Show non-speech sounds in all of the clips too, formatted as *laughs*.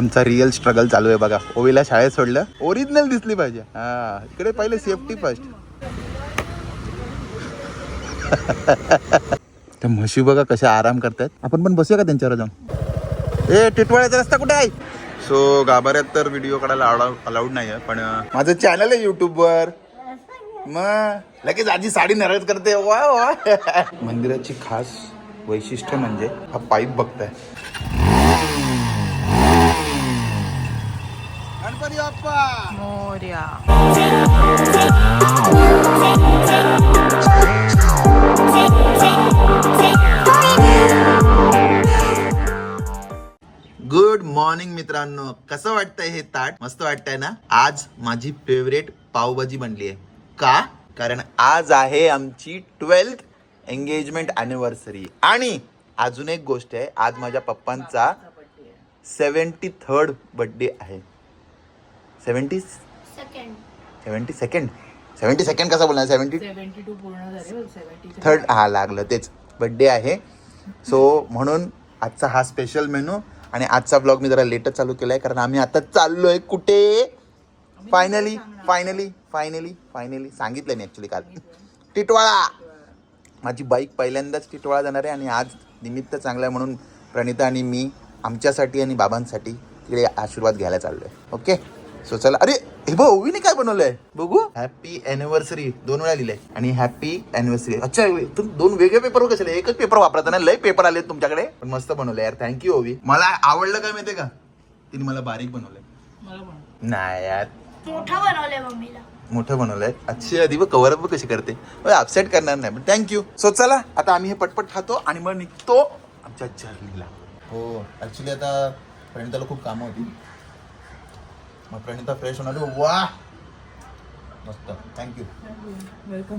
आमचा real struggle चालू आहे बघा. ओवीला शाळेत सोडलं. ओरिजिनल दिसली पाहिजे. हा इकडे पहिले सेफ्टी फर्स्ट *laughs* त्या म्हशी बघा कशा आराम करतायत. आपण पण बसूया का त्यांच्यावर जाऊन? ए टिटवाळ्याचा रस्ता कुठे आहे? सो गाभाऱ्यात तर व्हिडिओ काढायला अलाउड नाही आहे पण माझं चॅनल आहे युट्यूबवर मग लगेच आजी साडी नरळत करते. वा वा. *laughs* मंदिराची खास वैशिष्ट्य म्हणजे हा पाईप बघताय गणपती बाप्पा मोर्या गुड मॉर्निंग मित्रांनो. कसं वाटतंय हे ताट? मस्त वाटतंय ना? आज माझी फेवरेट पावभाजी बनली आहे. का? कारण आज आहे आमची ट्वेल्थ एंगेजमेंट अॅनिव्हर्सरी आणि अजून एक गोष्ट आहे आज माझ्या पप्पांचा सेवन्टी थर्ड बर्थडे आहे. Seventy second. Seventy second. Seventy second कसं बोलणार? सेवन्टी सेव्हन्टी टू पूर्ण झाले सेव्हन्टी थर्ड हा लागलं. तेच. बड्डे आहे. सो म्हणून आजचा हा स्पेशल मेनू आणि आजचा ब्लॉग मी जरा लेटच चालू केलाय कारण आम्ही आता चाललोय कुठे? फायनली फायनली फायनली फायनली सांगितलं मी ऍक्च्युली काल. टिटवाळा! माझी बाईक पहिल्यांदाच टिटवाळा जाणार आहे आणि आज निमित्त चांगलं आहे म्हणून प्रणिता आणि मी आमच्यासाठी आणि बाबांसाठी तिकडे आशीर्वाद घ्यायला चाललोय. ओके सो चला. अरे हे बघ ओवीने काय बनवलंय? बघू. हॅपी अॅनिव्हर्सरी दोन वेळा लिहिलंय. आणि हॅपी अॅनिव्हर्सरी अच्छा तुम्ही दोन वेगळे पेपर कशाला? एकच पेपर वापरता ना लय पेपर आले तुमच्याकडे. पण मस्त बनवलंय यार. थँक्यू ओवी मला आवडलं काय माहितीये का? तिने मला बारीक बनवलंय. मला पण. नाही यार. मोठा बनवलाय मम्मीला. मोठं बनवलंय. अच्छी आधी बघ. कव्हर अप कशी करते. अपसेट करणार नाही पण थँक्यू सो चला. आता आम्ही हे पटपट खातो आणि मग निघतो आमच्या जर्नीला हो ऍक्च्युली आता प्रणिताला खूप कामं होती. मग प्रणिता फ्रेश होणार. वा मस्त. Thank you welcome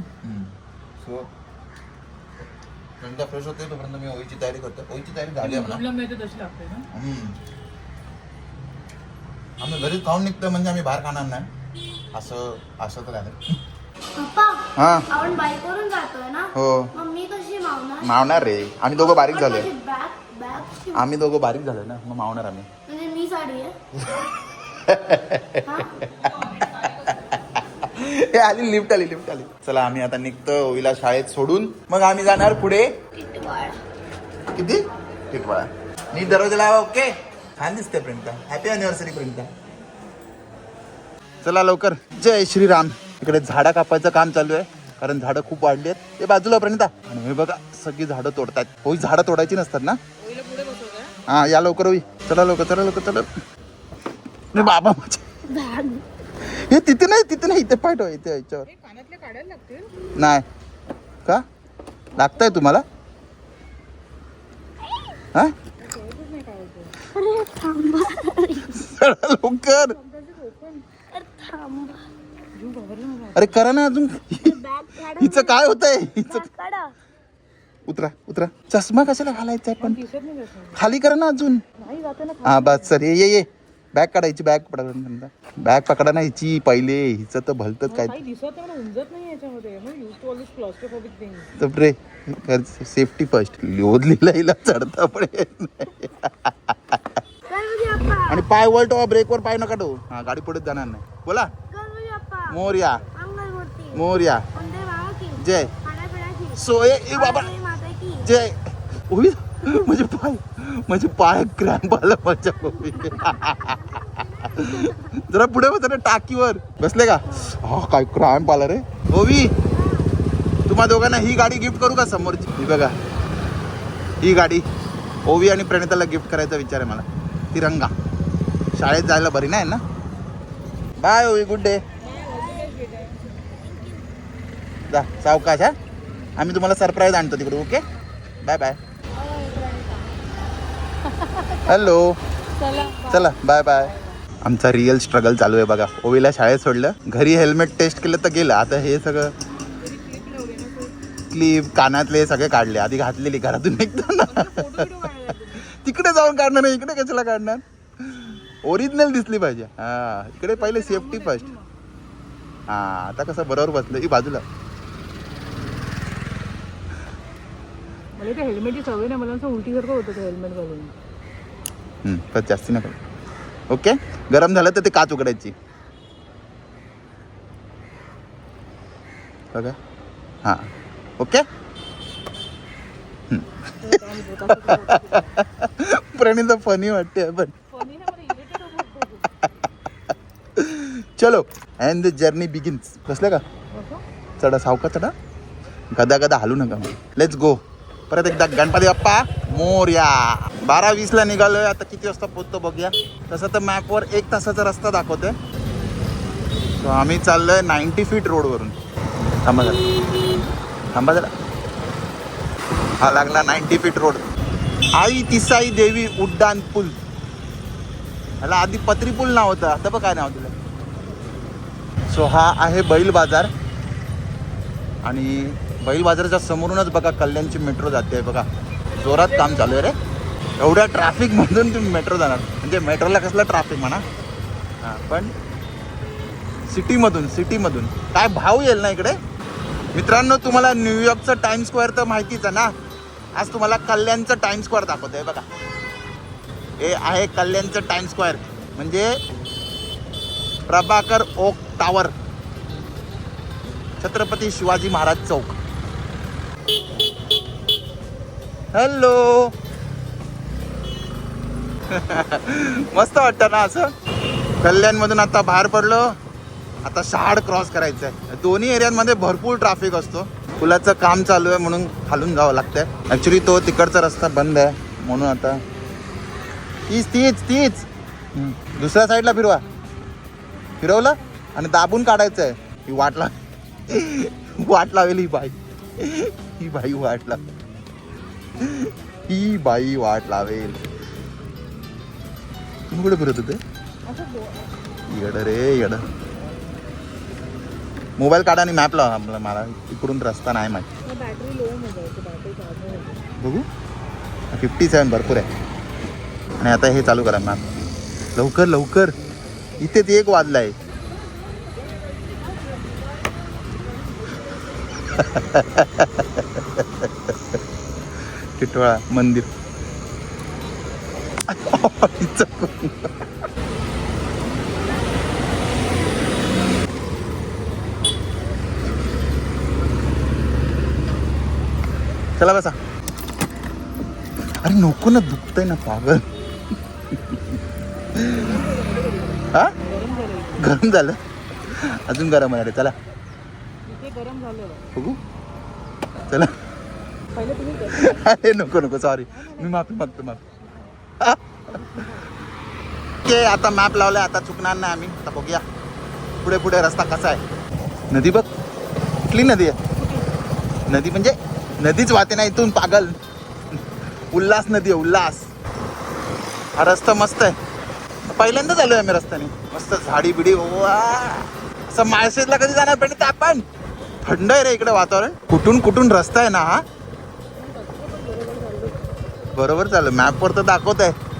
so Pranita fresh होते तोपर्यंत मी ओळीची तयारी करतो ओळीची तयारी झाली आहे म्हणा. मुलीला मिळते तशी लागते ना. हम्म. आम्ही घरी खाऊन निघतोय म्हणजे आम्ही बाहेर खाणार नाही. असं असं तर आहे पप्पा हा. आपण बाईकवरून जातोय ना? हो. मग मी कशी मावणार? मावणार रे. आम्ही दोघं बारीक पण झालोय. माझी बॅग बॅग आम्ही दोघं बारीक झालोय ना. मग मावणार आम्ही. म्हणजे मी साडी आहे. *laughs* हा? आली लिफ्ट आली लिफ्ट आली. चला आम्ही आता निघतो ओवीला शाळेत सोडून. मग आम्ही जाणार पुढे. किती? टिटवाळा मी दरवाजा लावा ओके? छान दिसते प्रिंटा हॅपी अॅनिव्हर्सरी प्रिंटा चला लवकर. जय श्रीराम. इकडे झाडं कापायचं काम चालू आहे. कारण झाडं खूप वाढली आहेत. हे बाजूला प्रणिता. आणि हे बघा सगळी झाडं तोडतात होई झाडं तोडायची नसतात ना? हा या लवकर होई. चला लवकर चला लवकर चला. नाही बाबा माझे बॅग. हे तिथे नाही तिथे नाही इथे पाठव इथे याच्यावर. हे कानातले काढायला लागतील? नाही. का? लागतंय तुम्हाला? हा? अरे थांबा. चला लवकर. अरे थांबा. अरे करा ना अजून. बॅग काढा. हिचं काय होतंय? हिचं बॅग काढा. उतरा उतरा. चष्मा कशाला घालायचा पण? दिसत नाही कसं खाली करा ना अजून. नाही जाते ना हा बस सर ये ये ये. बॅग काढायची बॅग पकडा बॅग पकडा ना हिची पहिले हिचं तर भलतच काय. काही दिसत नाही याच्यामध्ये. टू सेफ्टी फर्स्ट लोध लिहिला हिला चढता बाप्पा. आणि पाय वळतो ब्रेकवर पाय नका ठेवू. हा गाडी पुढे जाणार नाही. बोला. मोर्या. मोर्या. जय. सोय ए बाबा. जय. उभी. म्हणजे पाय म्हणजे पाय क्रॅम्प आला माझ्या. *laughs* जरा पुढे बस टाकीवर. बसले का? हा काय क्रॅम्प आला रे ओवी तुम्हा दोघांना ही गाडी गिफ्ट करू का समोरची? ही बघा. ही गाडी ओवी आणि प्रणिताला गिफ्ट करायचा विचार आहे मला. तिरंगा. शाळेत जायला बरी नाही ना? बाय ओवी गुड डे जा सावकाश हा. आम्ही तुम्हाला सरप्राईज आणतो तिकडे ओके बाय बाय हॅलो चला. बाय बाय आमचा रिअल स्ट्रगल चालू आहे बघा. ओवीला शाळेत सोडलं. घरी हेल्मेट टेस्ट केलं तर गेलं. आता हे सगळं क्लिप कानातले सगळे काढले. आधी घातलेली घरातून निघताना. तिकडे जाऊन काढणार नाही इकडे कशाला काढणार? ओरिजिनल दिसली पाहिजे. हा इकडे पहिले सेफ्टी फर्स्ट हा आता कसं बरोबर बसलं. ही बाजूला. मला ते हेल्मेटची सवय नाही. मला असं उलटी सारखं होतं हेल्मेट घालून. जास्ती नका ओके? गरम झालं तर ते काच उघडायची. बघा. हां. ओके? प्रणीता फनी वाटते पण. चलो. अँड द जर्नी बिगिन्स बसलं का? चढा सावका चढा. गदा गदा हालू नका लेट्स गो परत एकदा गणपती बाप्पा मोर्या. बारा वीसला निघालोय. आता किती वाजता पोचतो बघूया. तसं तर मॅपवर एक तासाचा रस्ता दाखवतोय सो आम्ही चाललोय नाईन्टी फीट रोडवरून. थांबा जरा. थांबा जरा. हा लागला नाईन्टी फीट रोड. आई तिसाई देवी उड्डाण पूल. ह्याला आधी पत्री पूल नाव होतं. आता बघ काय नाव दिलं सो हा आहे बैल बाजार. आणि बैल बाजाराच्या समोरूनच बघा कल्याणची मेट्रो जाते. बघा. जोरात काम चालू आहे रे. एवढ्या ट्रॅफिकमधून तुम्ही मेट्रो जाणार. म्हणजे मेट्रोला कसला ट्रॅफिक म्हणा. हां पण सिटीमधून सिटीमधून काय भाव येईल ना इकडे? मित्रांनो तुम्हाला न्यूयॉर्कचं टाइम स्क्वेअर तर माहितीच आहे ना? आज तुम्हाला कल्याणचं टाइम स्क्वेअर आहे बघा. हे आहे कल्याणचं टाइम स्क्वेअर म्हणजे प्रभाकर ओक टावर. छत्रपती शिवाजी महाराज चौक. हॅलो *laughs* मस्त वाटतं ना असं? कल्याणमधून आता बाहेर पडलो. आता शहाड क्रॉस करायचं आहे दोन्ही एरियांमध्ये भरपूर ट्रॅफिक असतो. पुलाचं काम चालू आहे म्हणून खालून जावं लागतंय. ॲक्च्युली तो तिकडचा रस्ता बंद आहे म्हणून आता. तीच तीच तीच. दुसऱ्या साईडला फिरवा. फिरवलं आणि दाबून काढायचं आहे ही वाट ला *laughs* वाट लावेल ही बाई. *laughs* ही बाई वाट ला ही बाई वाट लावेल. तुम्ही कुठे फिरत होते येड रे येड मोबाईल काढा आणि मॅप लावा आपला मला इकडून रस्ता नाही माहिती बघू फिफ्टी सेवन भरपूर आहे आणि आता हे चालू करा मॅप लवकर लवकर इथेच एक वाजला आहे टिटवाळा मंदिर *laughs* चला बसा. अरे नको ना दुखतंय ना पागल. *laughs* हा? गरम झालं? अजून गरम आहे रे चला गरम झालेलं बघू. चला. *laughs* अरे नको नको सॉरी मी माफी मागतो माफ. ओके आता मॅप लावलाय आता चुकणार नाही आम्ही. आता बघूया. पुढे पुढे रस्ता कसा आहे. नदी बघ. कुठली नदी आहे? नदी म्हणजे नदीच वाहते ना इथून पागल. उल्हास नदी आहे उल्हास. हा रस्ता मस्त आहे. पहिल्यांदाच आलोय आम्ही रस्त्याने. मस्त झाडी बिडी वा. असं माळशेजला कधी जाणार पण आपण. थंड आहे रे इकडे वातावरण. कुठून कुठून रस्ता आहे ना हा? बरोबर चालू मॅपवर तर दाखवत आहे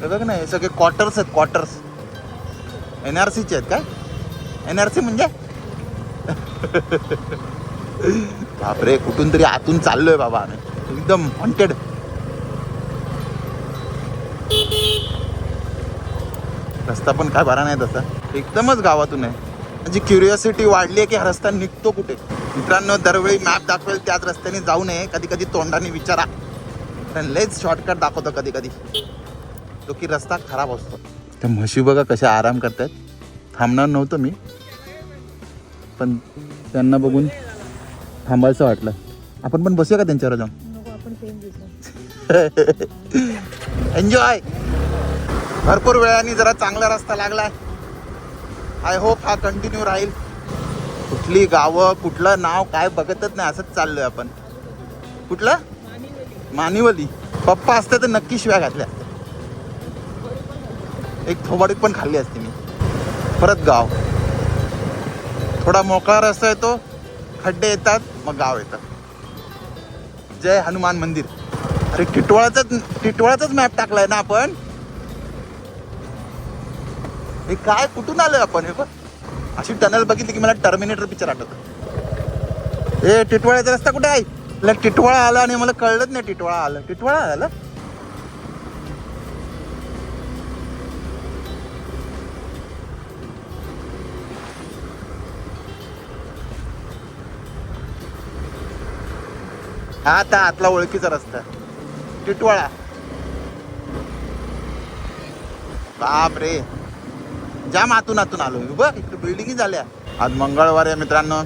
हे बघ ना हे सगळे क्वार्टर्स आहेत क्वार्टर्स एन आर सीचे आहेत काय? एन आर सी म्हणजे? बापरे कुठून तरी आतून चाललोय बाबा आम्ही. एकदम हॉन्टेड रस्ता पण काय बरा नाही तसा. एकदमच गावातून आहे. म्हणजे क्युरिओसिटी वाढली आहे की हा रस्ता निघतो कुठे? मित्रांनो दरवेळी मॅप दाखवेल त्याच रस्त्याने जाऊ नये. कधी कधी तोंडाने विचारा. कारण लयच शॉर्टकट दाखवतो कधी कधी जो की रस्ता खराब असतो. त्या म्हशी बघा कशा आराम करतायत. थांबणार नव्हतं मी. पण त्यांना बघून थांबायचं वाटलं. आपण पण बसूया का त्यांच्यावर जाऊन? नको आपण सेम दिसतो एन्जॉय भरपूर वेळाने जरा चांगला रस्ता लागलाय. आय होप हा कंटिन्यू राहील. कुठली गावं कुठलं नाव काय बघतच नाही असंच चाललोय आपण. कुठलं? मानिवली. पप्पा असते तर नक्की शिव्या घातल्या. एक थोबाडीत पण खाल्ली असते मी. परत गाव. थोडा मोकळा रस्ता येतो खड्डे येतात मग गाव येतात जय हनुमान मंदिर. अरे टिटवाळाचाच टिटवाळाचाच मॅप टाकलाय ना आपण? हे काय कुठून आलोय आपण? हे बघ. अशी टनल बघितली की मला टर्मिनेटर पिक्चर आठवत. हे टिटवाळ्याचा रस्ता कुठे आहे? टिटवाळा आला आणि मला कळलंच नाही टिटवाळा आलं. टिटवाळा आलं? हा आता आतला ओळखीचा रस्ता. टिटवाळा. बाप रे जाम आतून आतून आलो मी. बघ इकडे बिल्डिंग झाल्या. आज मंगळवार आहे मित्रांनो.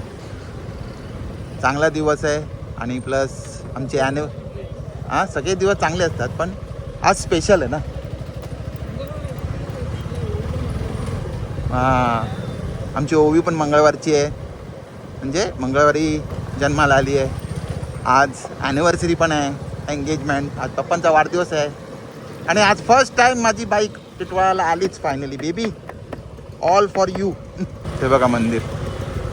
चांगला दिवस आहे. आणि प्लस आमचे ॲनिव हां सगळे दिवस चांगले असतात पण आज स्पेशल आहे ना. हां. आमची ओवी पण मंगळवारची आहे. म्हणजे मंगळवारी जन्माला आली आहे. आज ॲनिव्हर्सरी पण आहे. एंगेजमेंट आज पप्पांचा वाढदिवस आहे. आणि आज फर्स्ट टाइम माझी बाईक टिटवाळाला आलीच finally baby all for you हे बघा मंदिर.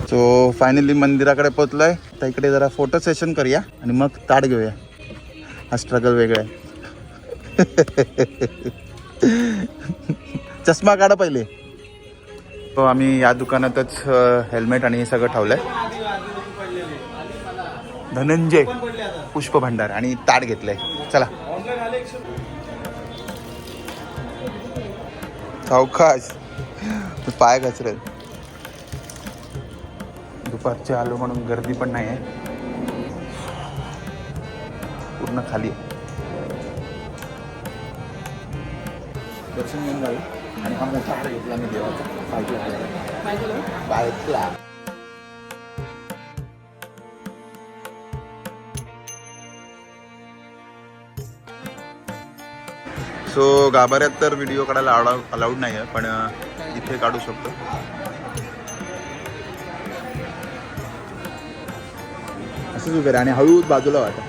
सो फायनली मंदिराकडे पोचलोय तर इकडे जरा फोटो सेशन करूया आणि मग ताट घेऊया. हा स्ट्रगल वेगळा आहे. *laughs* चष्मा काढा पहिले. तो आम्ही या दुकानातच हेल्मेट आणि हे सगळं ठेवलं आहे धनंजय पुष्प भंडार आणि ताट घेतलंय. चला. सावकाश. पाय घसरेल दुपारचे आलो म्हणून गर्दी पण नाही आहे पूर्ण खाली आहे. दर्शन घेऊन जाऊ. आणि हा मोठा घेतला मी देवाचा. बायकला. सो गाभाऱ्यात तर व्हिडिओ काढायला अलाउ अलाउड नाही आहे पण इथे काढू शकतो. असंच उभे आणि हळूहळू बाजूला वाटा.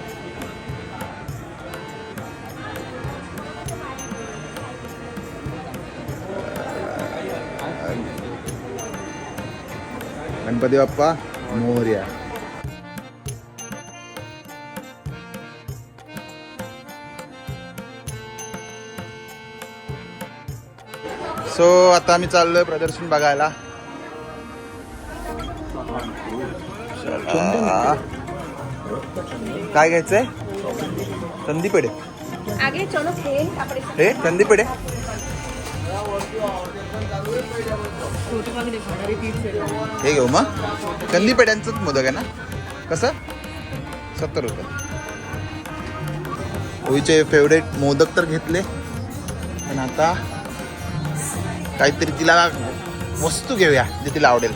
गणपती बाप्पा मोर्या. सो आता आम्ही चाललोय प्रदर्शन बघायला. काय घ्यायचंय? कपड़े हे से हे घेऊ मग. कंदी पेढ्यांचंच मोदक आहे ना? कसं? सत्तर रुपये. ओवीचे फेवरेट मोदक तर घेतले. पण आता काहीतरी तिला वस्तू घेऊया जे तिला आवडेल.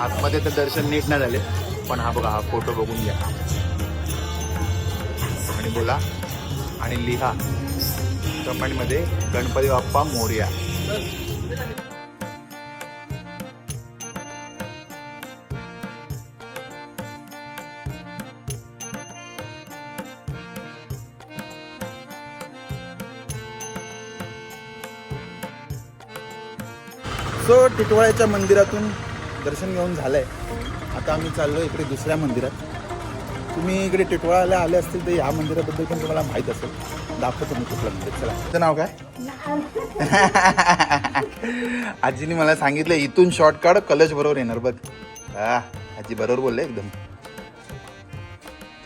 आतमध्ये तर दर्शन नीट नाही झाले. पण हा बघा हा फोटो बघून घ्या. आणि बोला. आणि लिहा. कमेंटमध्ये गणपती बाप्पा मोर्या. सो टिटवाळ्याच्या मंदिरातून दर्शन घेऊन झालंय. आता आम्ही चाललो इकडे दुसऱ्या मंदिरात. तुम्ही इकडे टिटवाळ्याला आले असतील तर या मंदिराबद्दल पण तुम्हाला माहीत असेल. दाखवतो मी कुठलं मंदिर. चला. तुझं नाव काय? *laughs* आजीने मला सांगितलं इथून शॉर्ट काढ कलश बरोबर येणार बघ. हा आजी बरोबर बोलले एकदम.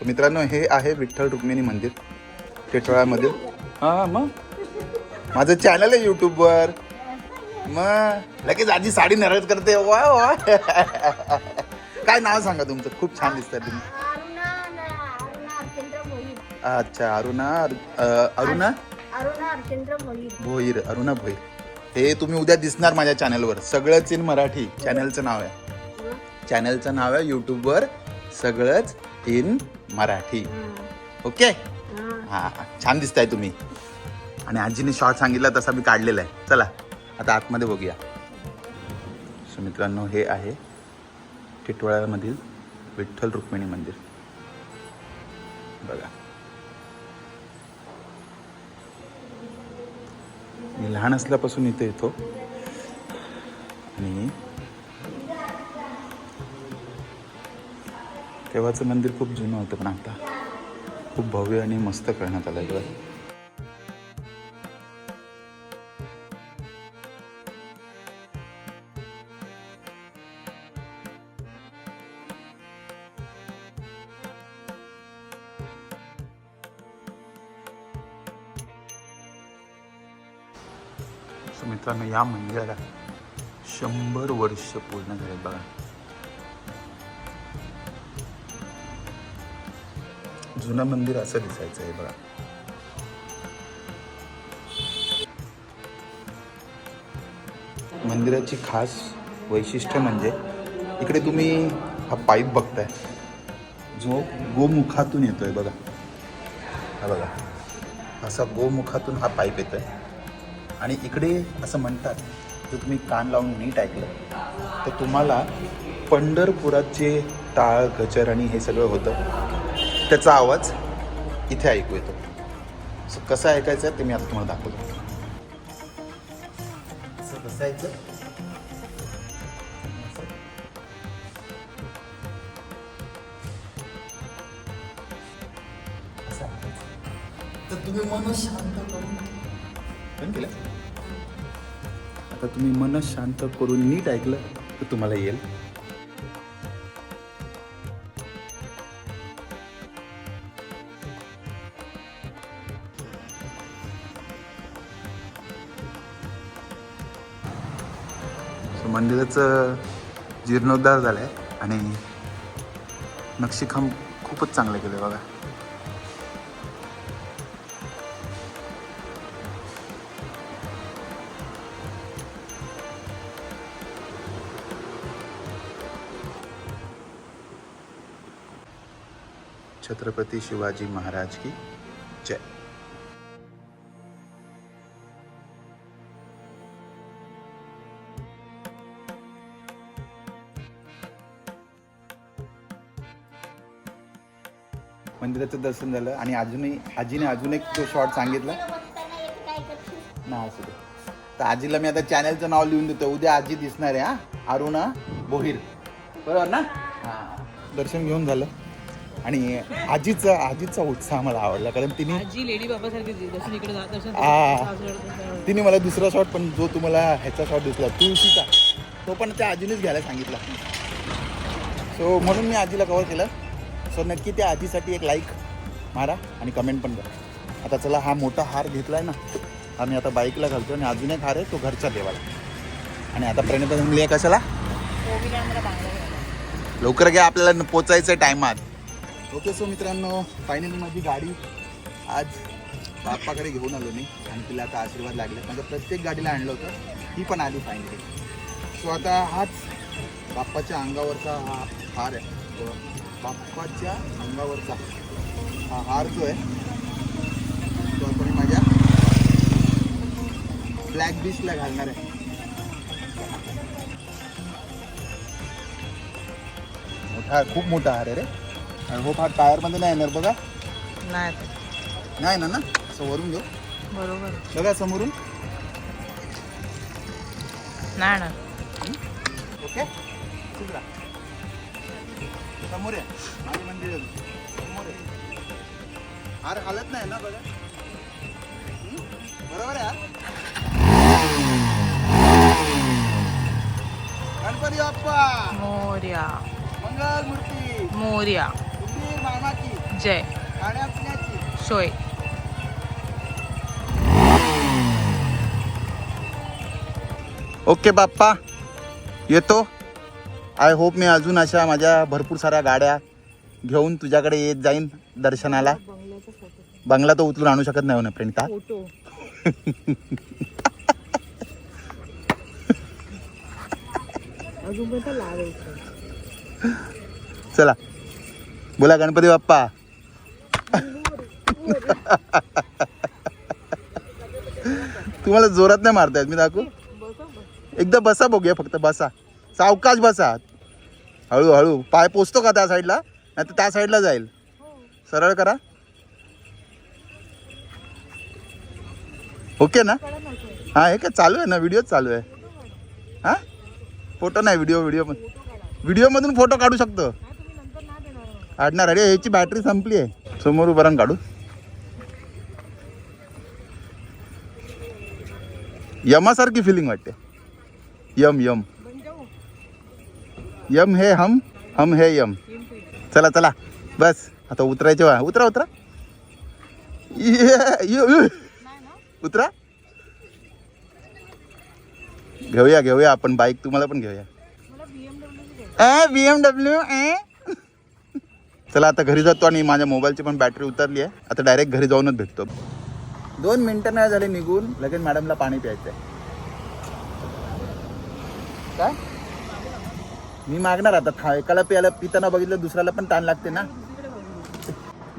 तर मित्रांनो हे आहे विठ्ठल रुक्मिणी मंदिर टिटवाळ्यामध्ये हां मग? माझं चॅनल आहे यूट्यूबवर मग लगेच आजी साडी नरज करते. वा वा. काय नाव सांगा तुमचं? खूप छान दिसतंय तुम्ही. अरुणा अरुणा मोहित. अच्छा अरुणा अ, अरुणा? अरुणा अर्चेंद्र भोईर भोईर अरुणा भोईर. हे तुम्ही उद्या दिसणार माझ्या चॅनलवर. सगळंच इन मराठी. चॅनलचं नाव आहे. चॅनलचं नाव आहे यूट्यूबवर सगळंच इन मराठी. ओके? हा छान दिसताय तुम्ही. आणि आजीने शॉर्ट सांगितला तसा मी काढलेला आहे. चला. आता आतमध्ये बघूया. सो मित्रांनो हे आहे टिटवाळ्यामधील विठ्ठल रुक्मिणी मंदिर. बघा. मी लहान असल्यापासून इथे येतो. आणि तेव्हाचं मंदिर खूप जुनं होतं पण आता खूप भव्य आणि मस्त करण्यात आलं आहे सो मित्रांनो या मंदिराला शंभर वर्ष पूर्ण झाले बघा. जुनं मंदिर असं दिसायचं आहे बघा. मंदिराची खास वैशिष्ट्य म्हणजे इकडे तुम्ही हा पाईप बघताय. जो गोमुखातून येतोय बघा. हा बघा. असा गोमुखातून हा पाईप येतोय. आणि इकडे असं म्हणतात जर तुम्ही कान लावून नीट ऐकलं तर तुम्हाला पंढरपुरात जे टाळ गजर आणि हे सगळं होतं त्याचा आवाज इथे ऐकू येतो. सो कसं ऐकायचं आहे ते मी आता तुम्हाला दाखवतो. असं बसायचं ऐकायचं. तर तुम्ही मन शांत करून केलं? आता तुम्ही मन शांत करून नीट ऐकलं तर तुम्हाला येईल. मंदिराचं जीर्णोद्धार झालं आहे आणि नक्षीखाम खूपच चांगलं केलं बघा. छत्रपती शिवाजी महाराज की जय. मंदिराचं दर्शन झालं आणि अजूनही आजीने अजून एक तो शॉर्ट सांगितला. नाही असू दे. तर आजीला मी आता चॅनलचं नाव लिहून देतो. उद्या आजी दिसणार आहे हा. अरुणा बोहीर. बरोबर ना? हां. दर्शन घेऊन झालं. आणि आजीचा आजीचा उत्साह मला आवडला कारण तिने आजी लेडी बाबासारखी जी- दर्शन इकडे जात दर्शन आ. तिने मला दुसरा शॉट पण जो तुम्हाला ह्याचा शॉट दिसला तुळशीचा तो पण त्या आजीनेच घ्यायला सांगितला. सो म्हणून मी आजीला कवर केलं. सो नक्की त्या आजीसाठी एक लाईक मारा आणि कमेंट पण करा. आता चला हा मोठा हार घेतला आहे ना हा मी आता बाईकला घालतो आणि अजून एक हार आहे तो घरच्या देवाला. आणि आता प्रणिता जमली आहे कशाला? लवकर घ्या आपल्याला पोचायचं टायमात ओके सो मित्रांनो फायनली माझी गाडी आज बाप्पाकडे घेऊन आलो मी आणि तिला आता आशीर्वाद लागले म्हणजे प्रत्येक गाडीला आणलं होतं ही पण आली फायनली सो आता हाच बाप्पाच्या अंगावरचा हा हार आहे. तो बाप्पाच्या अंगावरचा हा हार जो आहे तो आपण माझ्या ब्लॅक बीचला घालणार आहे. मोठा खूप मोठा हार आहे रे. आणि हो हा टायरमध्ये नाही येणार बघा. नाही नाही ना ना? असं वरून घेऊ. बरोबर. बघा समोरून नाही ना ओके? तिकडा. समोर आहे माझे मंदिर. समोर आहे हार हालत नाही ना बघा? बरोबर आहे? गणपती बाप्पा! मोर्या. मंगल मूर्ती मोर्या. जय. सोय. ओके बाप्पा येतो. आय होप मी अजून अशा माझ्या भरपूर साऱ्या गाड्या घेऊन तुझ्याकडे येत जाईन दर्शनाला. बंगला तो उचलून आणू शकत नाही हो ना *laughs* तर लावायचं. चला. बोला गणपती बाप्पा. तुम्हाला जोरात नाही मारतायत मी दाखवू? बसा एकदा बसा बघूया फक्त बसा. सावकाश बसा. हळूहळू. पाय पोचतो का त्या साईडला? नाही तर त्या साईडला जाईल. सरळ करा. ओके ना? हा हे काय चालू आहे ना? व्हिडिओ चालू आहे. हा? फोटो नाही व्हिडिओ व्हिडिओ पण व्हिडिओमधून फोटो काढू शकतो नाही तुम्ही नंतर नाही काढणार अरे ह्याची बॅटरी संपली आहे. समोर उभं राहून काढू. यमासारखी फिलिंग वाटते. यम यम. यम हे हम हम हे यम. चला चला. बस. आता उतरायचे वा उतरा उतरा. उतरा. घेऊया घेऊया. आपण बाईक तुम्हाला पण घेऊया. बी एम डब्ल्यू ए चला आता घरी जातो आणि माझ्या मोबाईलची पण बॅटरी उतरली आहे. आता डायरेक्ट घरी जाऊनच भेटतो. दोन मिनटं नाही झाले निघून लगेच मॅडमला पाणी प्यायचं आहे काय? मी मागणार आता था एकाला प्यायला पिताना बघितलं दुसऱ्याला पण ताण लागते ना.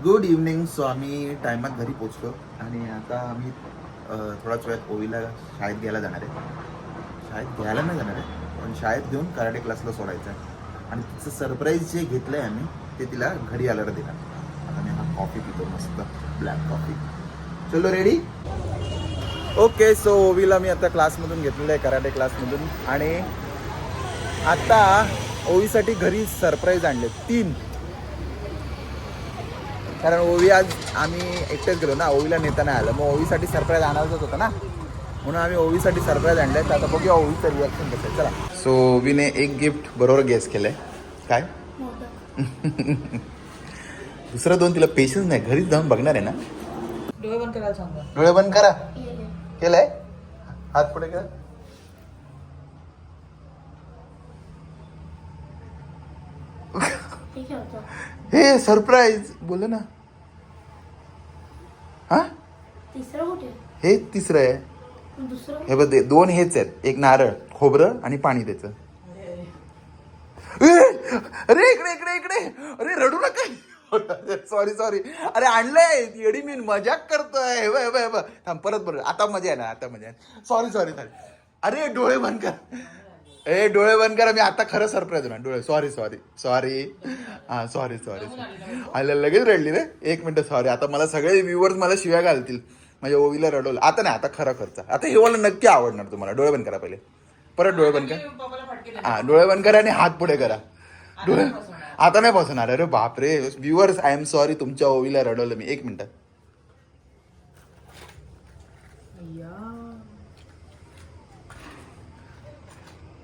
गुड इव्हनिंग सो आम्ही टायमात घरी पोचलो. आणि आता आम्ही थोडाच थोड्याच वेळात ओवीला शाळेत घ्यायला जाणार आहे. शाळेत घ्यायला नाही जाणार आहे पण शाळेत घेऊन कराटे क्लासला सोडायचं आहे आणि तिचं सरप्राईज जे घेतलं आहे आम्ही ते तिला घरी आल्यावर देणार. आता मी हा कॉफी पितो मस्त ब्लॅक कॉफी चलो रेडी ओके सो ओवीला मी आता क्लासमधून घेतलेलं आहे कराटे क्लासमधून आणि आता ओवीसाठी घरी सरप्राईज आणले तीन. कारण ओवी आज आम्ही एकटेच गेलो ना ओवीला नेता नाही आलं. मग ओवीसाठी सरप्राईज आणायचंच होतं ना. म्हणून आम्ही ओवीसाठी सरप्राईज आणले. तर आता बघूया ओवीचं रिॲक्शन कसं आहे. चला. सो ओवीने एक गिफ्ट बरोबर गेस केलं आहे काय? *laughs* दुसरं दोन तिला पेशन्स नाही. घरीच जाऊन बघणार आहे ना. डोळे बंद करायला सांगा डोळे बंद करा. केलंय. हात पुढे करा हे सरप्राईज बोल ना. हा? तिसरं हे आहे. दुसरं हे बघ ते दोन हेच आहेत. एक नारळ खोबरं आणि पाणी त्याचं. अरे इकडे इकडे इकडे. अरे रडू नका. सॉरी सॉरी अरे आणलंय येडी मी मजाक करतोय. हे बघ, हे बघ. थांब परत बरं आता मजा आहे ना आता मजा आहे सॉरी सॉरी सॉरी अरे डोळे बंद कर. ए डोळे बंद करा. मी आता खरं सरप्राईज होणार. डोळे सॉरी सॉरी सॉरी हा सॉरी सॉरी आलं लगेच रडली रे. एक मिनिट सॉरी आता मला सगळे व्ह्युअर्स मला शिव्या घालतील. माझ्या ओवीला रडवलं. आता नाही आता खरं खर्च. आता हे मला नक्की आवडणार तुम्हाला. डोळे बंद करा पहिले. परत डोळे बंद कर. हा डोळे बंद करा आणि हात पुढे करा. डोळे. आता नाही बसवणार अरे बापरे. व्ह्युअर्स आय एम सॉरी तुमच्या ओवीला रडवलं मी. एक मिनिट.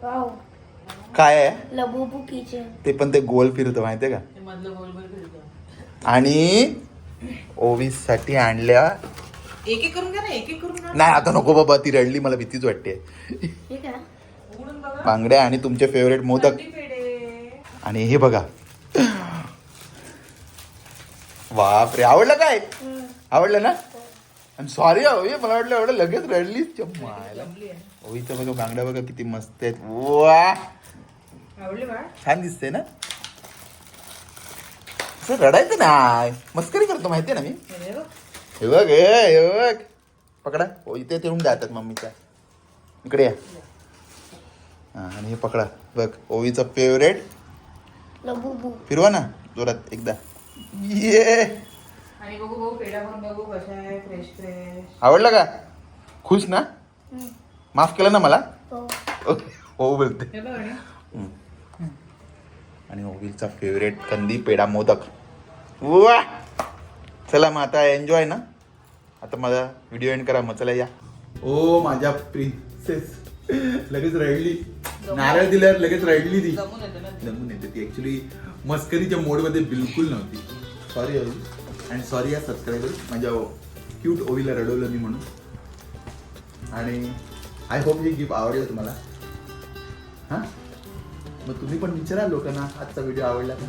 वाव. काय आहे? ते पण ते गोल फिरतं माहितीये का? ते मधलं गोल गोल फिरतं. आणि ओवीसाठी आणल्या एक एक करून एक एक करून नाही आता नको बाबा ती रडली मला भीतीच वाटते बांगड्या आणि तुमचे फेवरेट मोदक आणि हे बघा. बापरे आवडलं काय? आवडलं ना? सॉरी ओवी मला वाटलं एवढं लगेच रडली मायला. बघा बांगड्या बघा किती मस्त आहेत. वा! छान दिसते ना? असं रडायचं नाही. मस्करी करतो माहितीये ना मी? हे बघ. हे बघ हे हे पकडा. ओ इथे ठेवून जातात मम्मीच्या. इकडे या. हा, आणि हे पकडा. बघ ओवीचं फेवरेट लबुबू फिरवा ना जोरात एकदा. ये. आणि बघू बघू पेढा करून बघू कशा आहे फ्रेश फ्रेश आवडलं का? खुश ना? माफ केलं ना मला? हो. हो बोलते. हे बघ आणि. हम्म. आणि ओवीलचा फेवरेट कंदी पेढा मोदक. वा चला मग आता एन्जॉय ना? आता माझा व्हिडिओ एंड करा मग चला या. ओ माझ्या प्रिन्सेस लगेच रडली नारळ दिल्यावर लगेच रडली ती. जमून येतं ना. जमून येते. ती ऍक्च्युली मस्करीच्या मोडमध्ये बिलकुल नव्हती. सॉरी ओवी अँड सॉरी या सबस्क्रायबर माझ्या क्यूट ओवीला रडवलं मी म्हणून. आणि आय होप हे गिफ्ट आवडलं तुम्हाला. हां मग तुम्ही पण विचारा लोकांना आजचा व्हिडिओ आवडला का?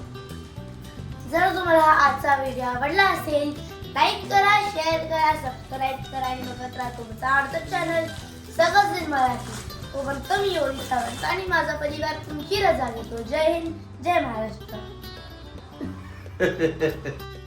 जर तुम्हाला हा आजचा व्हिडिओ आवडला असेल लाईक करा शेअर करा सबस्क्राईब करा आणि बघत राहा तुमचं आवडतं चॅनल सगळं मराठी. तोपर्यंत मी एवढी सावंत आणि माझा परिवार तुमची रजा घेतो जय हिंद जय महाराष्ट्र. *laughs*